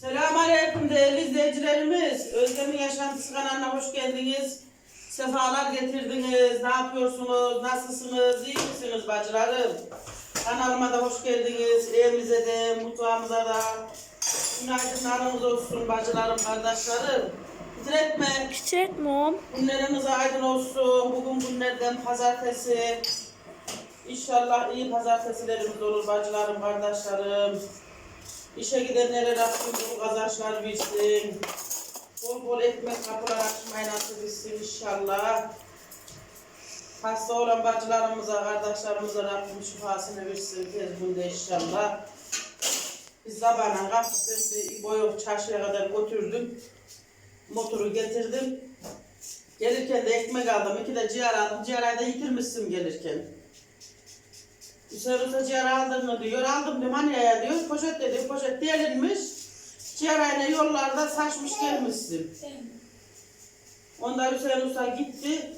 Selamünaleyküm değerli izleyicilerimiz. Özlem'in Yaşantısı kanalına hoş geldiniz. Sefalar getirdiniz. Ne yapıyorsunuz? Nasılsınız? İyi misiniz bacılarım? Kanalıma da hoş geldiniz. Evimize de, mutfağımıza da. Günaydınlarınız olsun bacılarım, kardeşlerim. Titretme. Titretmem. Günleriniz aydın olsun. Bugün günlerden pazartesi. İnşallah iyi pazartesilerimiz olur bacılarım, kardeşlerim. İşe gidenlere Rabbim bol kazançlar versin. Bol bol ekmek kapılar açmayı nasip etsin inşallah. Hasta olan bacılarımıza, kardeşlerimize Rabbim şifasını versin tez günde inşallah. Biz sabahına kalkıp ben de İbo'yu çarşıya kadar götürdüm. Motoru getirdim. Gelirken de ekmek aldım. iki de ciğer aldım. Ciğerayı da yitirmişsin gelirken. Usta ciğer aldın mı diyor. Aldım diyorum hani ya diyor. Poşet dedi. Poşet delinmiş. Ciğerayla yollarda saçmış gelmişsin. Onda Hüseyin Usta gitti.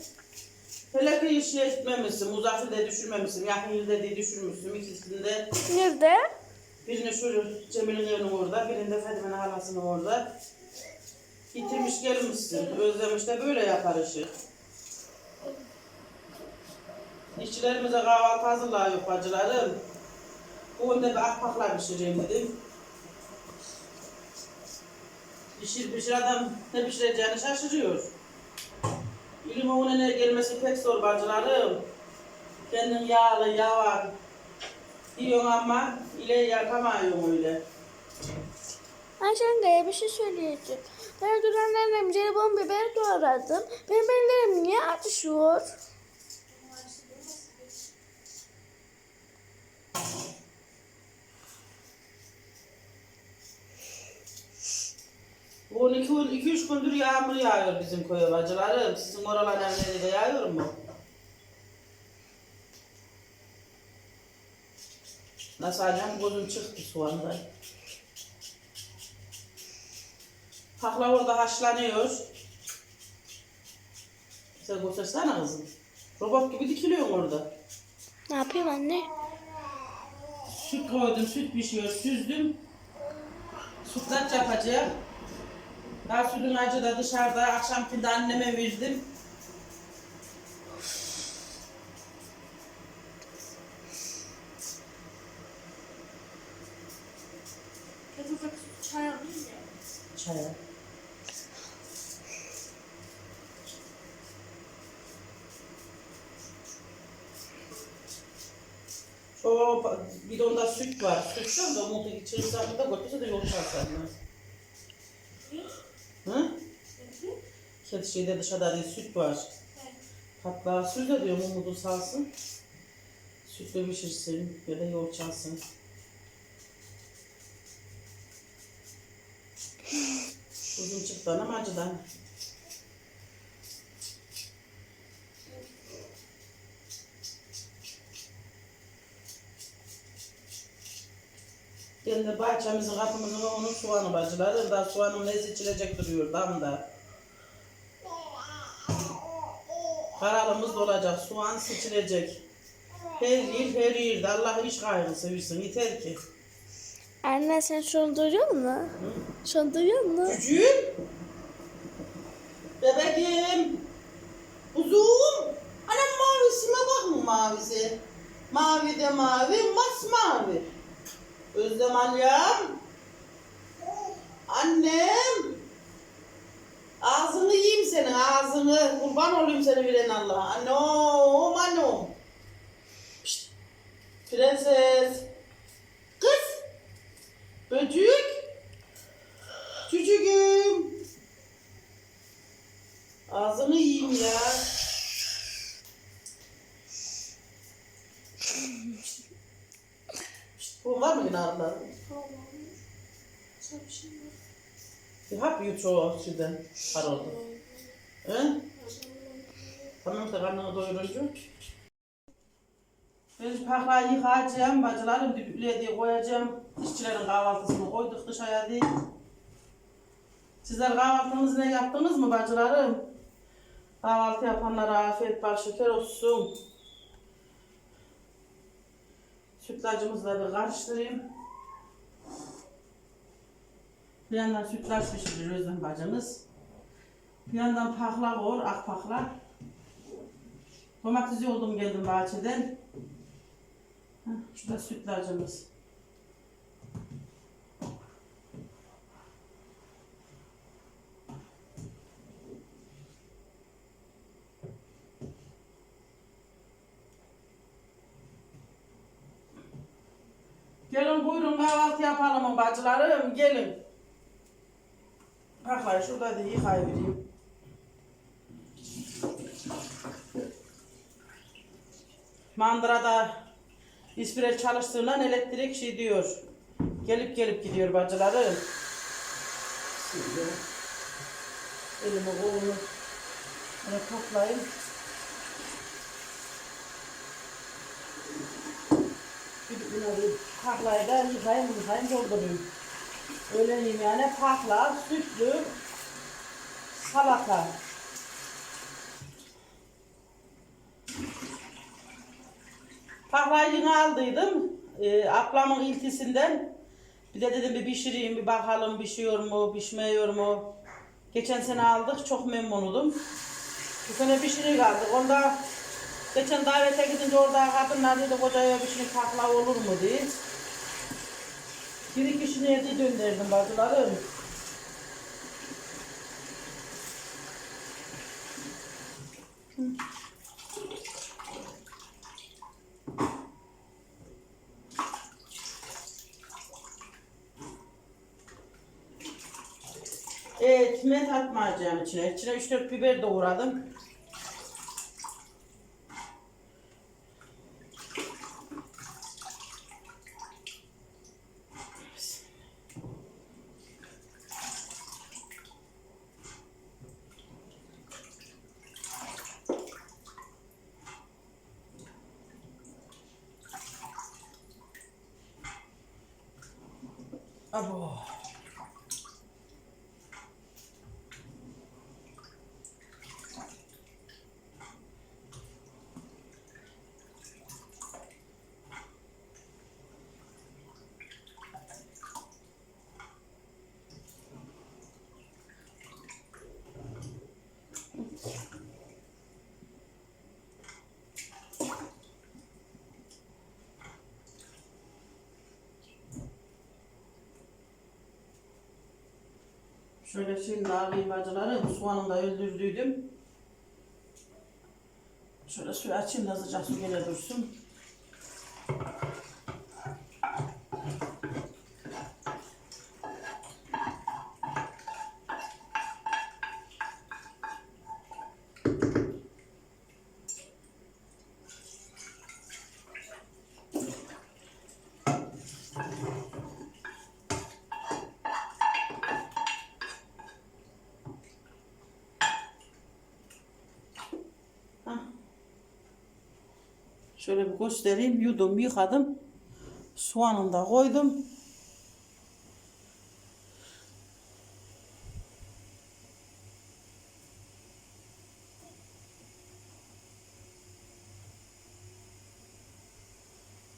Hele ki işe gitmemişsin. Muzaffer de düşürmemişsin. Yakın yıl dediği düşürmüşsün. İkisinde Nerede? birini şu Cemil'in evinin orada. Birinde Fadime'nin halasının orada. Bitirmiş gelmişsin. Özlemiş de böyle yapar işi. İşçilerimize kahvaltı hazırlıyor bacılarım. Bugün de bir akpakla pişireyim dedim. Pişir pişir adam ne pişireceğini şaşırıyor. İlim önüne gelmesi pek zor bacılarım. Kendin yağlı, yavan. Diyorsun ama ile yapamıyorum öyle. Ayşenga'ya bir şey söyleyeceğim. Ben dün annemle jelibon biber doğradım. Benim ellerim niye atışıyor? Bu iki, iki üç gündür yağmur yağıyor bizim köye bacılarım. Sizin oralar evlerde de yağıyor mu? Nasıl acem gözüm çıktı şu anda. Pakla orada haşlanıyor. Sen göstersene kızım. Robot gibi dikiliyorsun orada. Ne yapayım anne? Süt koydum, süt pişiyor, süzdüm. Sütlaç yapacağım. Daha sütün acı da dışarıda akşamki de anneme verdim. Çaya. Şu bidonda süt var. Süt da umudu içirirsen de götürse de yol çalsan. Hı? Kedi şeyde dışarıda değil, süt var. Hatta süt de diyorum umudu salsın. Sütle pişirsin ya da yoğurt çalsın. Uzun çıktı ama acıdan. Kendi bahçemizin kapımızın onun soğanı bacıları da soğanın nezi içilecek duruyor damda. Kararımız dolacak, soğan seçilecek. Her yer her yerde Allah iş kaygısı versin yeter ki. Anne sen şu an duyuyor musun? Şu an duyuyor musun? Cücüğüm. Bebeğim. Uzun. Anam mavisine bak mı mavisi? Mavi de mavi, masmavi. Özlem annem. Annem. Ağzını yiyeyim senin ağzını. Kurban olayım seni bilen Allah. Anam anam. Pişt. Prenses. Kız. Böcük. Çocuğum. Ağzını yiyeyim ya. Bu var mı yine abla? Bir hap yut o şeyden. Haroldu. He? Tamam da karnını doyurunca. Ben paklayı yıkayacağım, bacılarım düdüklüye diye koyacağım. İşçilerin kahvaltısını koyduk dışarıya diye. Sizler kahvaltınızı ne yaptınız mı bacılarım? Kahvaltı yapanlara afiyet bal şeker olsun. Sütlacımızla bir karıştırayım. Bir yandan sütlaç pişirir Özlem bacımız. Bir yandan pakla var, ak pakla. Domates yoldum geldim bahçeden. Heh, Şu da sütlacımız. Gelin buyurun kahvaltı yapalım bacılarım gelin. Baklayın şurada da yıkayıvereyim. Mandırada ispire çalıştığından elektrik şey diyor. Gelip gelip gidiyor bacılarım. Şimdi elimi kolumu böyle toplayayım. Bir bunları paklayı da yıkayayım yıkayayım doldurayım. Öğlen yemeğine pakla, sütlü, salata. Paklayı yine aldıydım. Ee, ablamın iltisinden. Bir de dedim bir pişireyim, bir bakalım pişiyor mu, pişmiyor mu. Geçen sene aldık, çok memnunum. Bu sene pişirik aldık. Onda geçen davete gidince orada kadınlar dedi kocaya şey pakla olur mu diye. Bir iki kişini evde gönderdim bacılarım. Evet, met atmayacağım içine. İçine 3-4 biber doğradım. Şöyle şimdi alayım bacıları. Soğanını da öldürdüydüm. Şöyle suyu açayım da sıcak su gene dursun. Şöyle bir göstereyim. Yudum, yıkadım. Soğanını da koydum.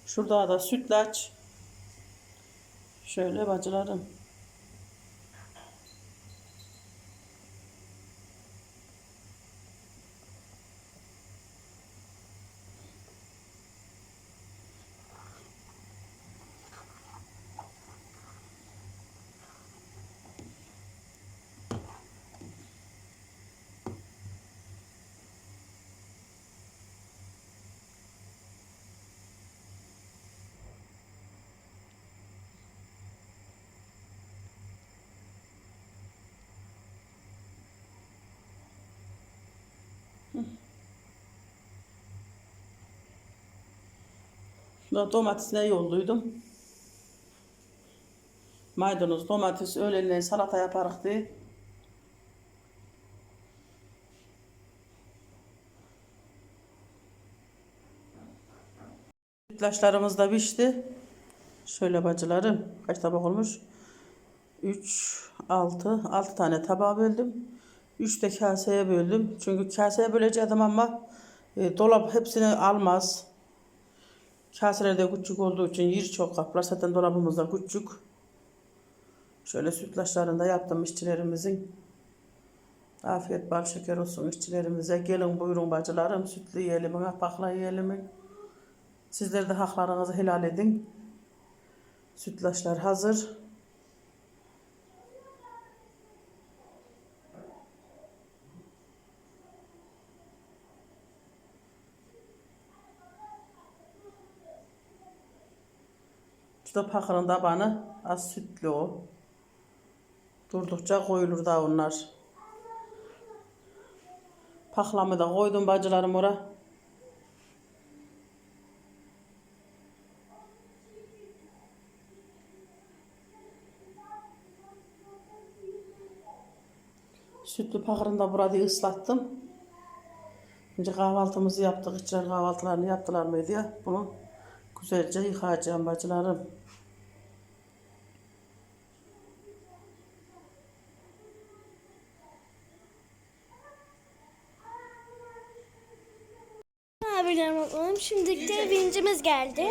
Şurada da sütlaç. Şöyle bacılarım. Domatesine yolluydum. Maydanoz, domates, öğlenleyin salata yaparak diye. Sütlaçlarımız da pişti. Şöyle bacılarım. Kaç tabak olmuş? 3, 6, 6 tane tabağa böldüm. 3 de kaseye böldüm. Çünkü kaseye böleceğim ama e, dolap hepsini almaz. Kaseler de küçük olduğu için yer çok kaplar. Zaten dolabımız da küçük. Şöyle sütlaçlarını da yaptım işçilerimizin. Afiyet bal şeker olsun işçilerimize. Gelin buyurun bacılarım. Sütlü yiyelim, bakla yiyelim. Sizler de haklarınızı helal edin. Sütlaçlar hazır. Şu da pakırın tabanı az sütlü o. Durdukça koyulur da onlar. Paklamı da koydum bacılarım ora. Sütlü pakırını da burada ıslattım. Şimdi kahvaltımızı yaptık. İçler kahvaltılarını yaptılar mı diye bunu güzelce yıkayacağım bacılarım. Abilerim bakalım. Şimdi de vincimiz geldi.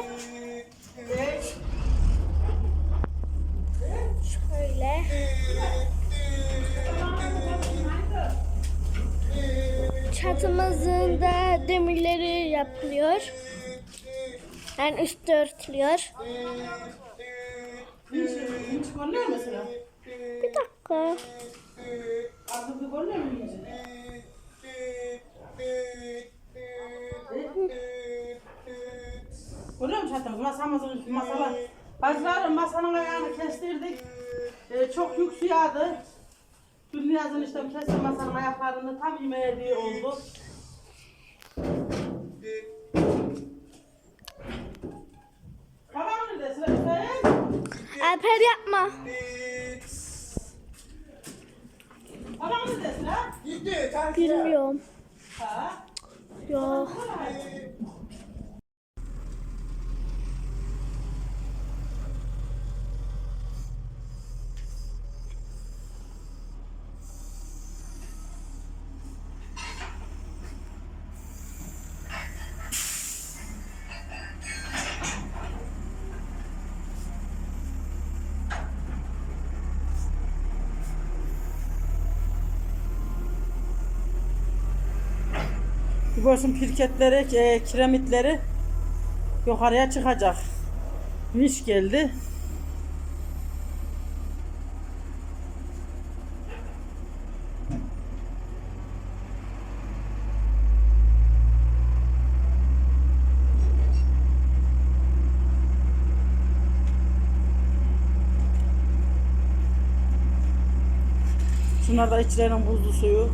Şöyle. Çatımızın da demirleri yapılıyor. Yani üstü örtülüyor. Bir dakika. Artık bir mu iyice? Görüyor musun zaten masamızın masalar. Bacılarım masanın ayağını kestirdik. Ee, çok yük yağdı. Dün yazın işte kesti masanın ayaklarını tam yemeğe diye oldu. Tamam mı desin Hüseyin? Alper yapma. Tamam mı desin ha? Bilmiyorum. Ha? Yok. Görsün pirketleri, e, kiremitleri yukarıya çıkacak. Vinç geldi. Şunlar da içlerinin buzlu suyu.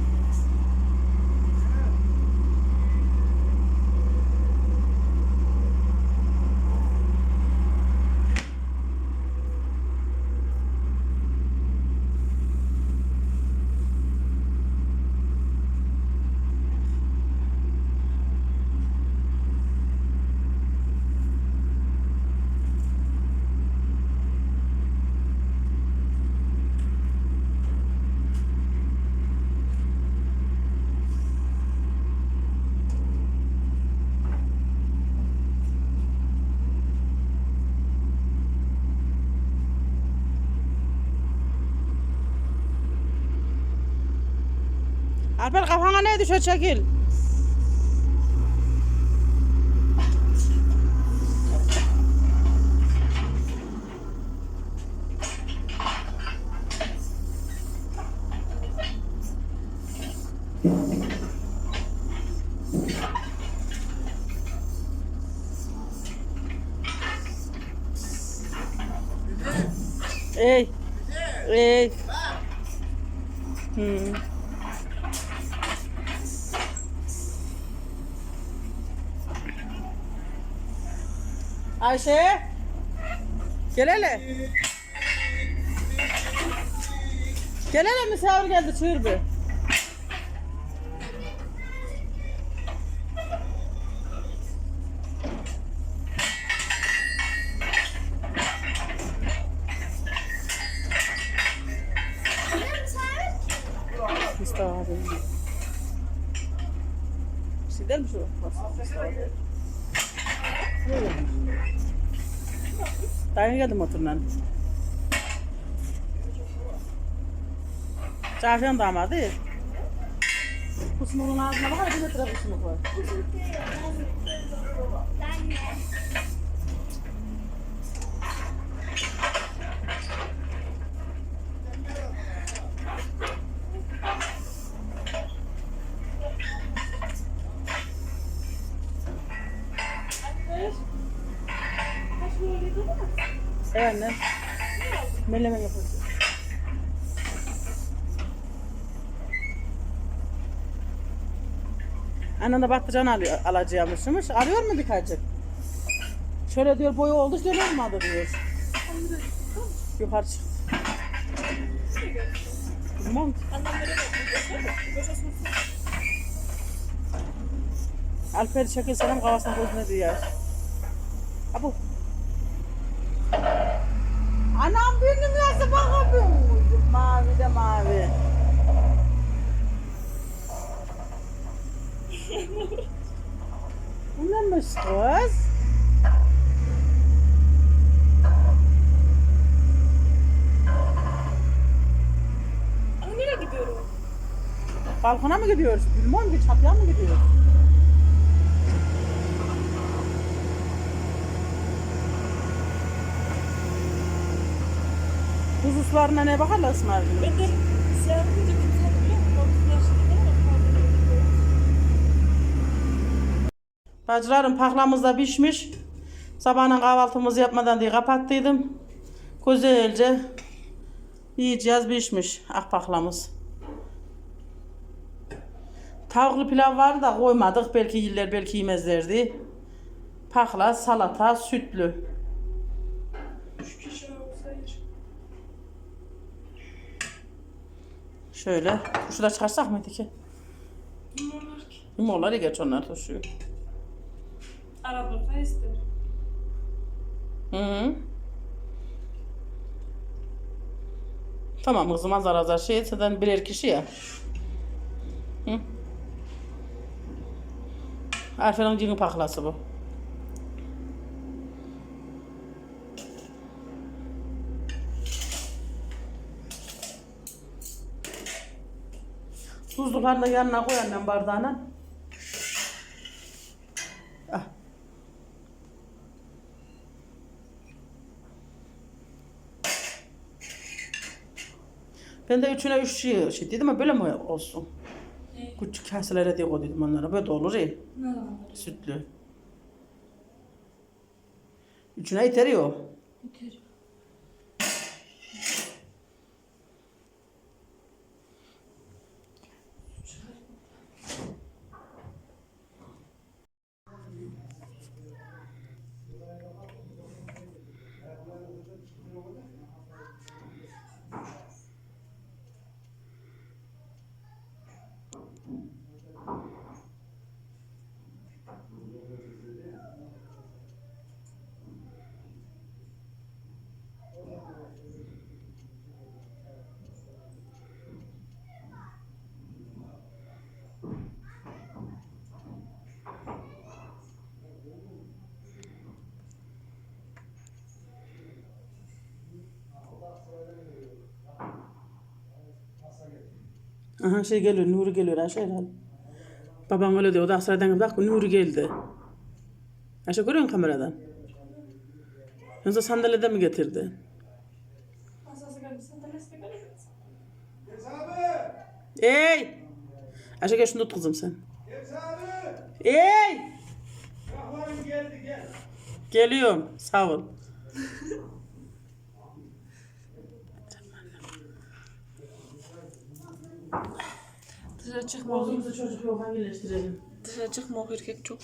Alper kafana ne düşüyor çekil. Ey. Ey. Ayşe. Gel hele. Gel hele misafir geldi çığır bir. Mustafa abi. Bir şey der mi şu? Mustafa abi. Dayan geldim oturmanın. Çarşıyan damadı. Kusmurun ağzına bakar, bir de tıra kusmur koy. Evet anne. Meleme yapacağız. Annen de patlıcan alıyor, alacağımışmış. Arıyor mu birkaçık? Şöyle diyor boyu oldu, şöyle olmadı diyor. Yukarı çıktı. Bilmem ki. Alper çekil selam kafasına koyduğunu diyor. Abu. Anam benim nasıl bakabiliyor Mavi de mavi. Bu neymiş kız? Nereye gidiyorum? Balkona mı gidiyoruz? Bilmem ki çatıya mı gidiyoruz? Hususlarına ne bakarlar İsmail? Ben de sen önce kimse biliyor musun? 30 yaşında Bacılarım paklamız da pişmiş. Sabahın kahvaltımızı yapmadan diye kapattıydım. Güzelce yiyeceğiz pişmiş ak paklamız. Tavuklu pilav vardı da koymadık. Belki yiller belki yemezlerdi. Pakla, salata, sütlü. Üç kişi Şöyle. Şurada çıkarsak mıydı ki? Ne olur ki? Yumurlar ya geç onlar turşuyu. Arabada ister. Hı hı. Tamam kızım azar azar şey zaten birer kişi ya. Hı. Arife'nin cini paklası bu. Tuzluklarını da yanına koy annem bardağına. Ah. Ben de üçüne üç şey, şey dedim ama böyle mi olsun? Küçük kaselere diye koydum onlara. Böyle de olur ya. Sütlü. Üçüne yeter ya Aha şey geliyor, Nuri geliyor Ayşe herhalde. Babam öyle diyor, o da Aksaray'dan bak Nuri geldi. Ayşe görüyor musun kameradan? Yoksa sandalyede mi getirdi? Ey! Ayşe gel şunu tut kızım sen. Ey! Gel. Geliyorum, sağ ol. Dışarı çıkma. Bozumuzu çocuk yok, iyileştirelim. Dışarı çıkma o erkek çok.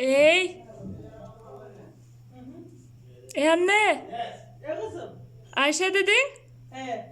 Ey. Ey anne. Evet. Ya kızım. Ayşe dedin? Evet.